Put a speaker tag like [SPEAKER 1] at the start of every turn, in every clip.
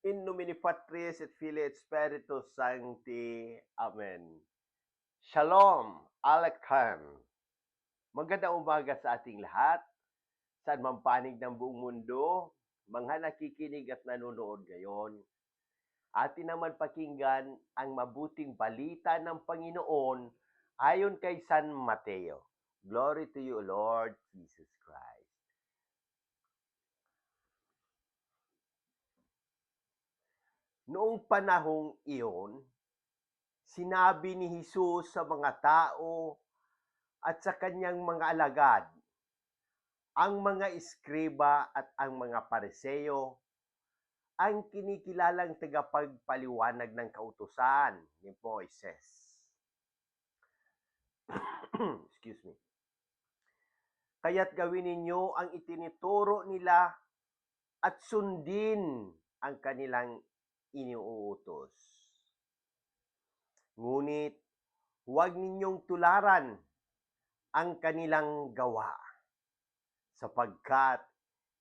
[SPEAKER 1] In nomine Patris et Filii et Spiritus Sancti. Amen. Shalom, Alakhan. Magandang umaga sa ating lahat. Saan man panig ng buong mundo, mga nakikinig at nanonood ngayon. Atin naman pakinggan ang mabuting balita ng Panginoon ayon kay San Mateo. Glory to you, Lord Jesus Christ. Noong panahong iyon, sinabi ni Jesus sa mga tao at sa kanyang mga alagad, ang mga iskriba at ang mga pareseyo ang kinikilalang tagapagpaliwanag ng kautusan ni Moises. Excuse me. Kaya't gawin ninyo ang itinituro nila at sundin ang kanilang iniuutos. Ngunit huwag ninyong tularan ang kanilang gawa sapagkat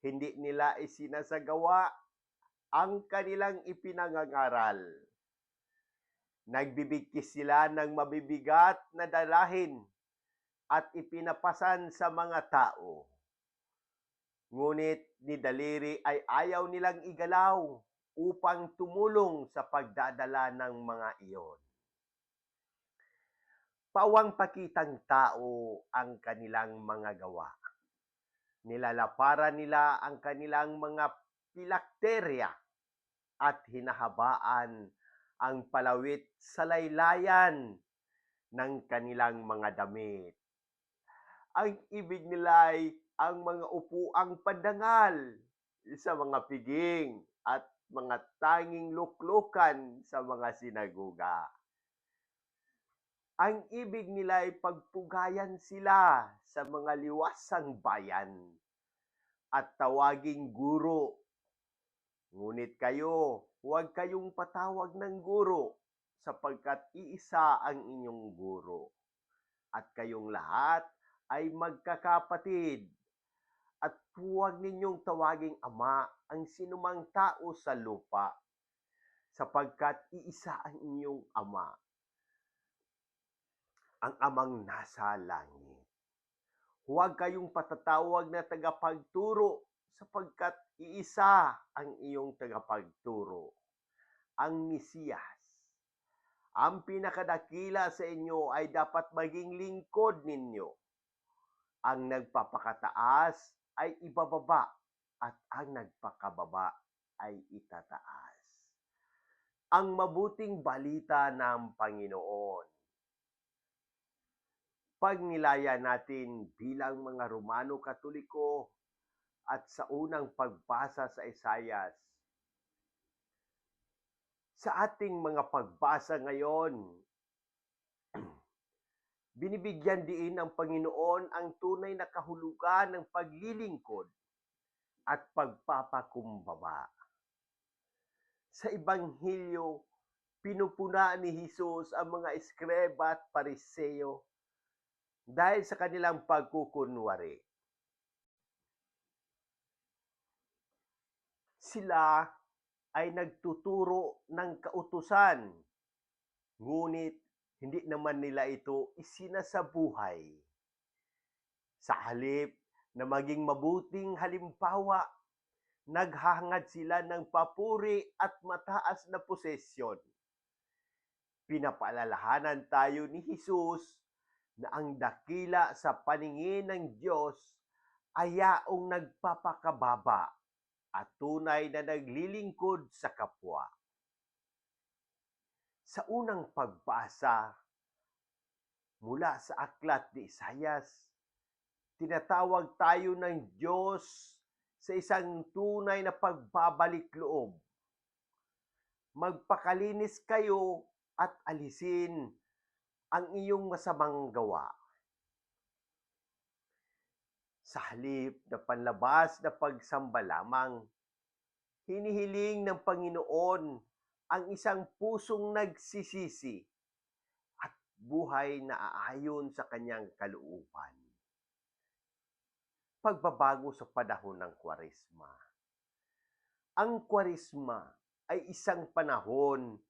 [SPEAKER 1] hindi nila isinasagawa ang kanilang ipinangangaral. Nagbibigkis sila ng mabibigat na dalahin at ipinapasan sa mga tao. Ngunit ni Daliri ay ayaw nilang igalaw upang tumulong sa pagdadala ng mga iyon. Pawang pakitang tao ang kanilang mga gawa. Nilalaparan nila ang kanilang mga pilakterya at hinahabaan ang palawit sa laylayan ng kanilang mga damit. Ang ibig nila ay ang mga upuang pandangal sa mga piging at mga tanging luklukan sa mga sinagoga. Ang ibig nila ay pagpugayan sila sa mga liwasang bayan at tawaging guro. Ngunit kayo, huwag kayong patawag ng guro sapagkat iisa ang inyong guro. At kayong lahat ay magkakapatid. At huwag ninyong tawaging ama ang sinumang tao sa lupa sapagkat iisa ang inyong ama ang amang nasa langit. Huwag kayong patatawag na tagapagturo sapagkat iisa ang iyong tagapagturo, ang Mesiyas. Ang pinakadakila sa inyo ay dapat maging lingkod ninyo. Ang nagpapakataas ay ibababa at ang nagpakababa ay itataas. Ang mabuting balita ng Panginoon pagnilaya natin bilang mga Romano Katoliko at sa unang pagbasa sa Isayas. Sa ating mga pagbasa ngayon, binibigyan din ng Panginoon ang tunay na kahulugan ng paglilingkod at pagpapakumbaba. Sa Ibanghilyo, pinupuna ni Jesus ang mga eskreba at pariseyo dahil sa kanilang pagkukunwari. Sila ay nagtuturo ng kautusan, ngunit hindi naman nila ito isinasabuhay. Sa halip na maging mabuting halimbawa, naghahangad sila ng papuri at mataas na posesyon. Pinapaalalahanan tayo ni Jesus na ang dakila sa paningin ng Diyos ay yaong nagpapakababa at tunay na naglilingkod sa kapwa. Sa unang pagbasa mula sa aklat ni Isayas, tinatawag tayo ng Diyos sa isang tunay na pagbabalik loob. Magpakalinis kayo at alisin ang iyong masamang gawa. Sa halip na panlabas na pagsamba lamang, hinihiling ng Panginoon ang isang pusong nagsisisi at buhay na aayon sa kanyang kalooban. Pagbabago sa panahon ng kwaresma. Ang kwaresma ay isang panahon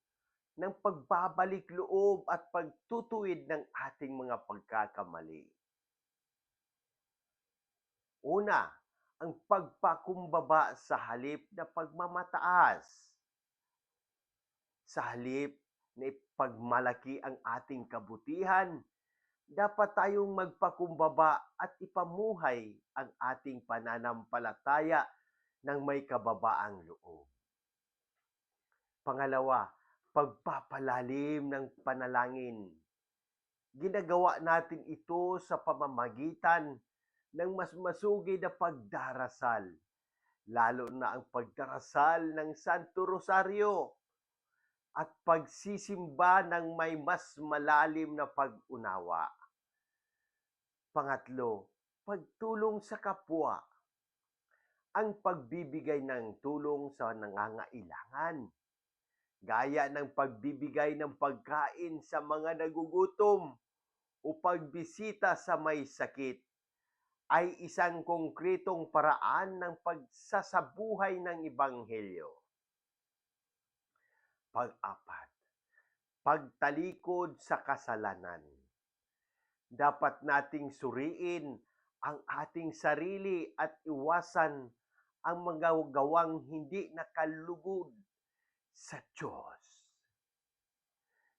[SPEAKER 1] ng pagbabalik loob at pagtutuwid ng ating mga pagkakamali. Una, ang pagpakumbaba sa halip na pagmamataas. Sa halip na ipagmalaki ang ating kabutihan, dapat tayong magpakumbaba at ipamuhay ang ating pananampalataya ng may kababaang loob. Pangalawa, pagpapalalim ng panalangin. Ginagawa natin ito sa pamamagitan ng mas masugid na pagdarasal, lalo na ang pagdarasal ng Santo Rosario at pagsisimba ng may mas malalim na pag-unawa. Pangatlo, pagtulong sa kapwa. Ang pagbibigay ng tulong sa nangangailangan gaya ng pagbibigay ng pagkain sa mga nagugutom o pagbisita sa may sakit ay isang konkretong paraan ng pagsasabuhay ng Ebanghelyo. Pag-apat, pagtalikod sa kasalanan. Dapat nating suriin ang ating sarili at iwasan ang mga gawang hindi nakalugod sa Diyos.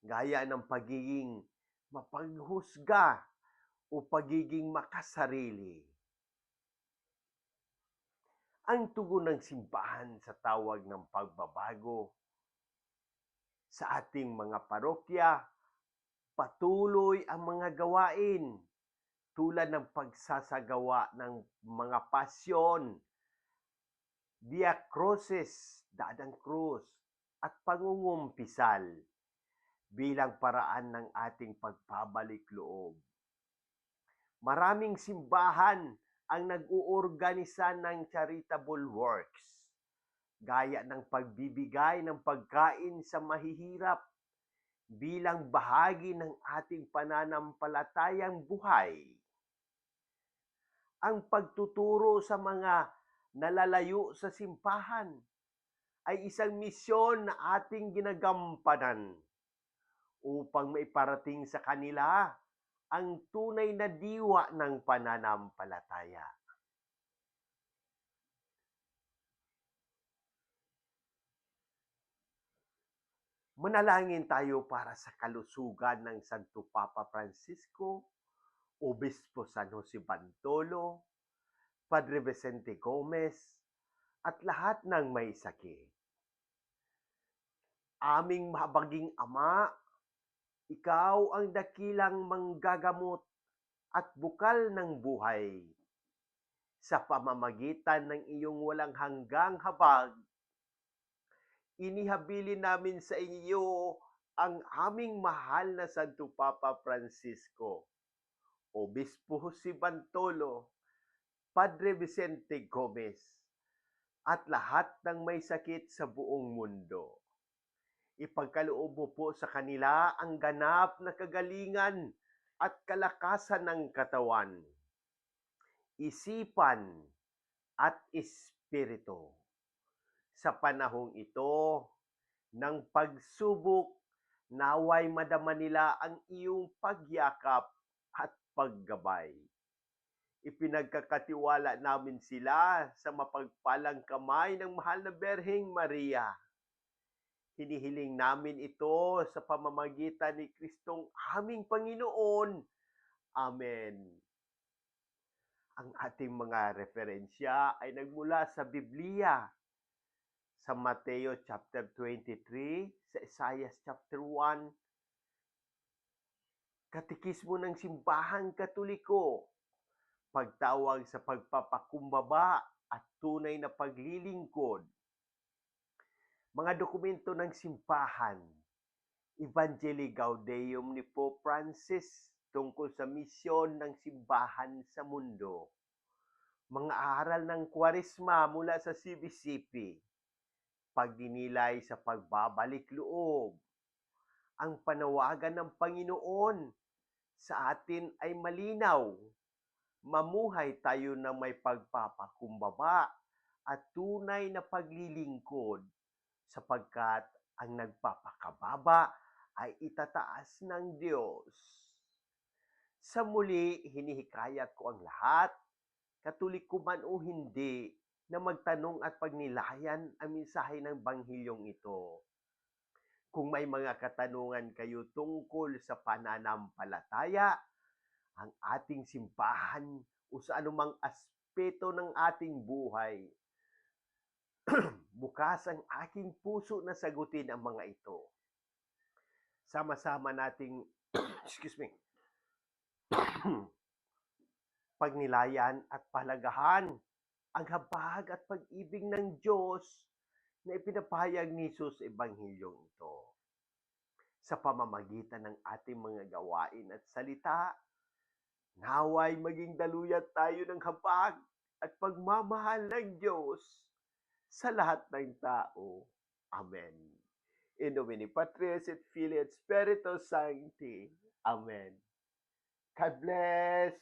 [SPEAKER 1] Gaya ng pagiging mapaghusga o pagiging makasarili. Ang tugon ng simbahan sa tawag ng pagbabago sa ating mga parokya, patuloy ang mga gawain tulad ng pagsasagawa ng mga pasyon, Via Crucis, Dadang Cruz, at pangungumpisal bilang paraan ng ating pagpabalik loob. Maraming simbahan ang nag-uorganisa ng charitable works, gaya ng pagbibigay ng pagkain sa mahihirap bilang bahagi ng ating pananampalatayang buhay. Ang pagtuturo sa mga nalalayo sa simbahan ay isang misyon na ating ginagampanan upang maiparating sa kanila ang tunay na diwa ng pananampalataya. Manalangin tayo para sa kalusugan ng Santo Papa Francisco, Obispo San Jose Bantolo, Padre Vicente Gomez, at lahat ng may sakit. Aming mahabaging Ama, ikaw ang dakilang manggagamot at bukal ng buhay. Sa pamamagitan ng iyong walang hanggang habag, inihabilin namin sa iyo ang aming mahal na Santo Papa Francisco, Obispo Jose Bantolo, Padre Vicente Gomez, at lahat ng may sakit sa buong mundo. Ipagkaloob mo po sa kanila ang ganap na kagalingan at kalakasan ng katawan, isipan at espiritu. Sa panahong ito ng pagsubok, naway madama nila ang iyong pagyakap at paggabay ipinagkakatiwala namin sila sa mapagpalang kamay ng mahal na Berheng Maria. Hinihiling namin ito sa pamamagitan ni Kristong aming Panginoon. Amen. Ang ating mga referensya ay nagmula sa Biblia, sa Mateo chapter 23, sa Isaiah chapter 1, Katikismo ng Simbahang Katoliko, pagtawag sa pagpapakumbaba at tunay na paglilingkod. Mga dokumento ng simbahan, Evangelii Gaudium ni Pope Francis tungkol sa misyon ng simbahan sa mundo. Mga aral ng kwarisma mula sa CBCP. Pagdinilay sa pagbabalik loob. Ang panawagan ng Panginoon sa atin ay malinaw mamuhay tayo na may pagpapakumbaba at tunay na paglilingkod sapagkat ang nagpapakababa ay itataas ng Diyos. Sa muli, hinihikayat ko ang lahat, katulik ko man o hindi, na magtanong at pagnilayan ang mensahe ng Banghilyong ito. Kung may mga katanungan kayo tungkol sa pananampalataya, ang ating simbahan o sa anumang aspeto ng ating buhay, bukas ang aking puso na sagutin ang mga ito. Sama-sama nating, excuse me, pagnilayan at palagahan ang habag at pag-ibig ng Diyos na ipinapahayag ni Jesus Ebanghilyong ito. Sa pamamagitan ng ating mga gawain at salita, naway maging daluyat tayo ng habag at pagmamahal ng Diyos sa lahat ng tao. Amen. In nomine Patris et Filii et Spiritus Sancti. Amen. God bless.